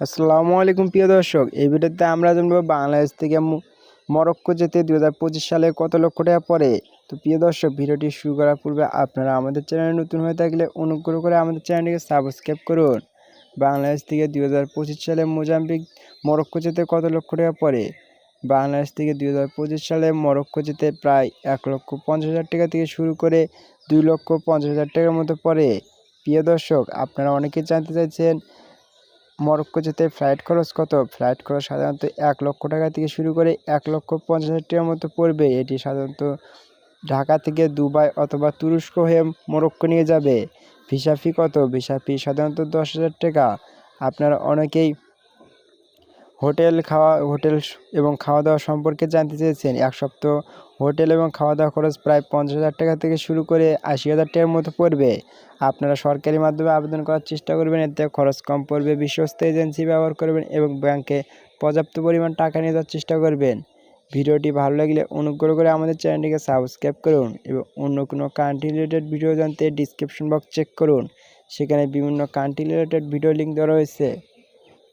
আসসালামু আলাইকুম, প্রিয় দর্শক। এই ভিডিওতে আমরা জানব বাংলাদেশ থেকে মরক্কো যেতে দু হাজার পঁচিশ সালে কত লক্ষ টাকা পড়ে। তো প্রিয় দর্শক, ভিডিওটি শুরু করার পূর্বে আপনারা আমাদের চ্যানেলে নতুন হয়ে থাকলে অনুগ্রহ করে আমাদের চ্যানেলটিকে সাবস্ক্রাইব করুন। বাংলাদেশ থেকে দু হাজার পঁচিশ সালে মোজাম্বিক মরক্কো যেতে কত লক্ষ টাকা পড়ে? বাংলাদেশ থেকে দুই হাজার পঁচিশ সালে মরক্কো যেতে প্রায় এক লক্ষ পঞ্চাশ হাজার টাকা থেকে শুরু করে দুই লক্ষ পঞ্চাশ হাজার টাকার মতো পড়ে। প্রিয় দর্শক, আপনারা অনেকেই জানতে চাইছেন মরক্কো যেতে ফ্লাইট খরচ কত? ফ্লাইট খরচ সাধারণত এক লক্ষ টাকা থেকে শুরু করে এক লক্ষ পঞ্চাশ হাজার টাকার মতো পড়বে। এটি সাধারণত ঢাকা থেকে দুবাই অথবা তুরস্ক হয়ে মরক্কো নিয়ে যাবে। ভিসা ফি কত? ভিসা ফি সাধারণত দশ হাজার টাকা। আপনারা অনেকেই হোটেল খাওয়া, হোটেল এবং খাওয়া দাওয়া সম্পর্কে জানতে চেয়েছেন। এক সপ্তাহ হোটেল এবং খাওয়া দাওয়া খরচ প্রায় পঞ্চাশ হাজার টাকা থেকে শুরু করে আশি হাজার টাকার মতো পড়বে। আপনারা সরকারি মাধ্যমে আবেদন করার চেষ্টা করবেন, এতে খরচ কম পড়বে, বিশ্বস্ত এজেন্সি ব্যবহার করবেন এবং ব্যাংকে পর্যাপ্ত পরিমাণ টাকা নিয়ে যাওয়ার চেষ্টা করবেন। ভিডিওটি ভালো লাগলে অনুগ্রহ করে আমাদের চ্যানেলটিকে সাবস্ক্রাইব করুন এবং অন্য কোনো কান্ট্রি রিলেটেড ভিডিও জানতে ডিসক্রিপশন বক্স চেক করুন। সেখানে বিভিন্ন কান্ট্রি রিলেটেড ভিডিও লিঙ্ক দেওয়া রয়েছে।